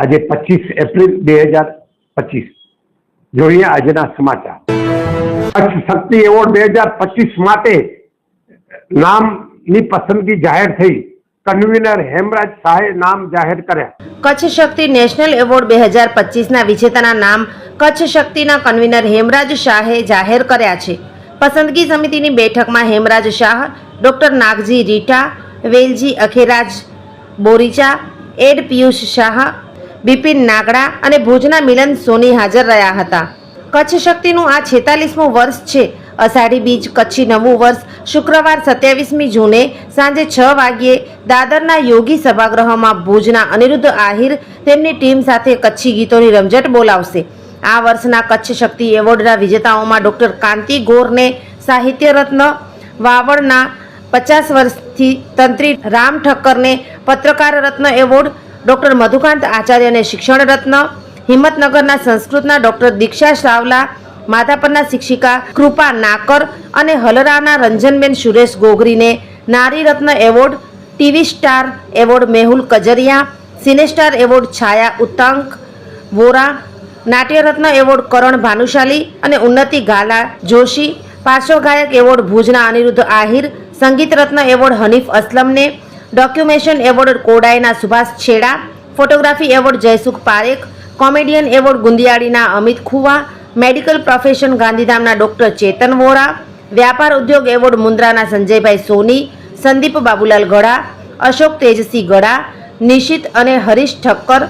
આજે પચીસ એપ્રિલ બે હજાર પચીસ. જોઈએ આજના સમાચાર. કચ્છ શક્તિ એવોર્ડ બે હજાર પચીસ માટે નામની પસંદગી જાહેર થઈ. કન્વીનર હેમરાજ શાહે નામ જાહેર કર્યા. કચ્છ શક્તિ નેશનલ એવોર્ડ બે હજાર પચીસના વિજેતાના નામ કચ્છ શક્તિના કન્વીનર હેમરાજ શાહે જાહેર કર્યા છે. પસંદગી સમિતિની બેઠકમાં હેમરાજ શાહ, ડોક્ટર નાગજી રીટા, વેલજી અખેરાજ બોરીચા, એડ પિયુષ શાહ બિપિન નાગડા અને ભુજના મિલન સોની હાજર રહ્યા હતા. કચ્છ શક્તિનું આ છેતાલીસમું વર્ષ છે. અષાઢી બીજ, કચ્છી નવું વર્ષ, શુક્રવાર સત્યાવીસમી જૂને સાંજે છ વાગ્યે દાદરના યોગી સભાગૃહમાં ભુજના અનિરુદ્ધ આહિર તેમની ટીમ સાથે કચ્છી ગીતોની રમઝટ બોલાવશે. આ વર્ષના કચ્છ શક્તિ એવોર્ડના વિજેતાઓમાં ડોક્ટર કાંતિ ગોરને સાહિત્ય રત્ન વાવડના પચાસ વર્ષથી તંત્રી રામ ઠક્કરને પત્રકાર રત્ન એવોર્ડ ડોક્ટર મધુકાંત આચાર્યને શિક્ષણ રત્ન હિંમતનગરના સંસ્કૃતના ડોક્ટર દીક્ષા સાવલા માધાપરના શિક્ષિકા કૃપા નાકર અને હલરાના Ranjanben Suresh ગોગરીને Nari Ratna award, TV star award Mehul Kajaria cine star award Chhaya Uttank, Vora Natyaratna award Karan Bhanushali અને ઉન્નતિ ગાલા જોશી પાર્શ્વગાયક એવોર્ડ ભુજના અનિરુદ્ધ આહિર, સંગીત રત્ન એવોર્ડ હનીફ અસલમને documentation award કોડાયના Subhash Chheda, photography award Jaysukh Parekh, comedian award ગુંદિયાળીના Amit Khuva, medical profession ગાંધીધામના doctor Chetan Vora, વ્યાપાર ઉદ્યોગ award મુન્દ્રાના સંજયભાઈ સોની, સંદીપ બાબુલાલ ગળા અશોક તેજસિંહ ગળા નિશિત અને હરીશ ઠક્કર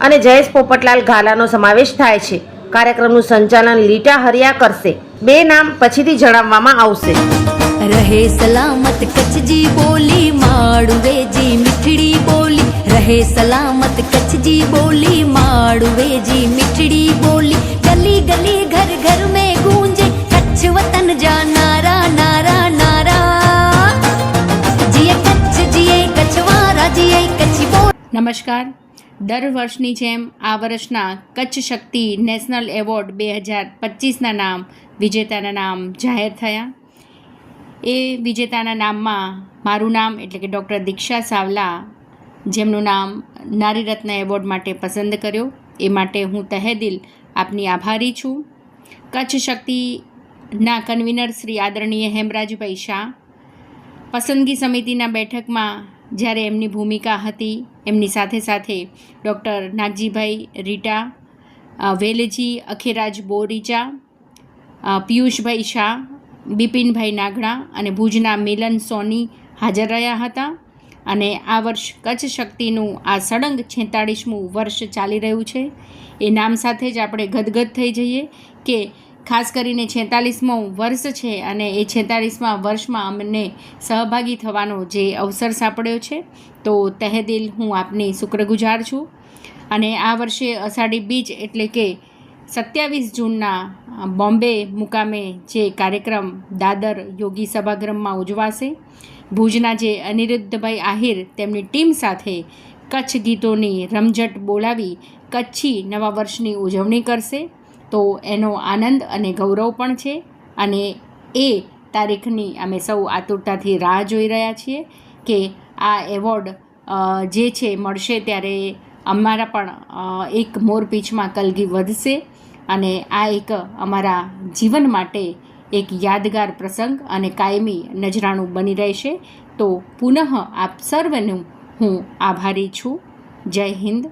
અને જયેશ પોપટલાલ ઘાલાનો સમાવેશ થાય છે. કાર્યક્રમનું સંચાલન લીટા હરિયા કરશે. બે નામ પછીથી જણાવવામાં આવશે. રહે સલામત કચ્છજી બોલી માળુવેજી મીઠડી બોલી રહે સલામત કચ્છજી બોલી માળુવેજી મીઠડી બોલી ગલી ગલી ઘર ઘર મેં ગુંજે કચ્છ વતન જા નારા નારા નારા જીએ કચ્છ જીએ કચ્છવારા જીએ કચ્છી બોલ નમસ્કાર દર વર્ષની જેમ આ વર્ષના કચ્છ શક્તિ નેશનલ એવોર્ડ બે હજાર પચીસના નામ, વિજેતાના નામ જાહેર થયા. એ વિજેતાના નામમાં મારું નામ એટલે કે ડૉક્ટર દીક્ષા સાવલા જેમનું નામ નારી રત્ન એવોર્ડ માટે પસંદ કર્યો. એ માટે હું તહેદિલ આપની આભારી છું. કચ્છ શક્તિના કન્વીનર શ્રી આદરણીય હેમરાજભાઈ શાહ પસંદગી સમિતિના બેઠકમાં જ્યારે એમની ભૂમિકા હતી, એમની સાથે સાથે ડૉક્ટર નાગજીભાઈ રીટા વેલજી, અખેરાજ બોરીચા પિયુષભાઈ શાહ બિપિનભાઈ નાગડા અને ભુજના મિલન સોની હાજર રહ્યા હતા. અને આ વર્ષ કચ્છ શક્તિનું આ સળંગ છેતાળીસમું વર્ષ ચાલી રહ્યું છે. એ નામ સાથે જ આપણે ગદગદ થઈ જઈએ કે ખાસ કરીને છેતાલીસમો વર્ષ છે અને એ છેતાલીસમાં વર્ષમાં અમને સહભાગી થવાનો જે અવસર સાંપડ્યો છે, તો તહેદિલ હું આપની શુક્રગુજાર છું. અને આ વર્ષે અષાઢી બીજ એટલે કે સત્યાવીસ જૂનના બોમ્બે મુકામે જે કાર્યક્રમ દાદર યોગી સભાગૃહમાં ઉજવાશે. ભુજના જે અનિરુદ્ધભાઈ આહિર તેમની ટીમ સાથે કચ્છ ગીતોની રમઝટ બોલાવી કચ્છી નવા વર્ષની ઉજવણી કરશે. તો એનો આનંદ અને ગૌરવ પણ છે અને એ તારીખની અમે સૌ આતુરતાથી રાહ જોઈ રહ્યા છીએ કે આ એવોર્ડ જે છે મળશે ત્યારે અમારા પણ એક મોરપીંછમાં કલગી વધશે. અને આ એક અમારા જીવન માટે એક યાદગાર પ્રસંગ અને કાયમી નજરાણું બની રહેશે. તો પુનઃ આપ સર્વનું હું આભારી છું. જય હિન્દ.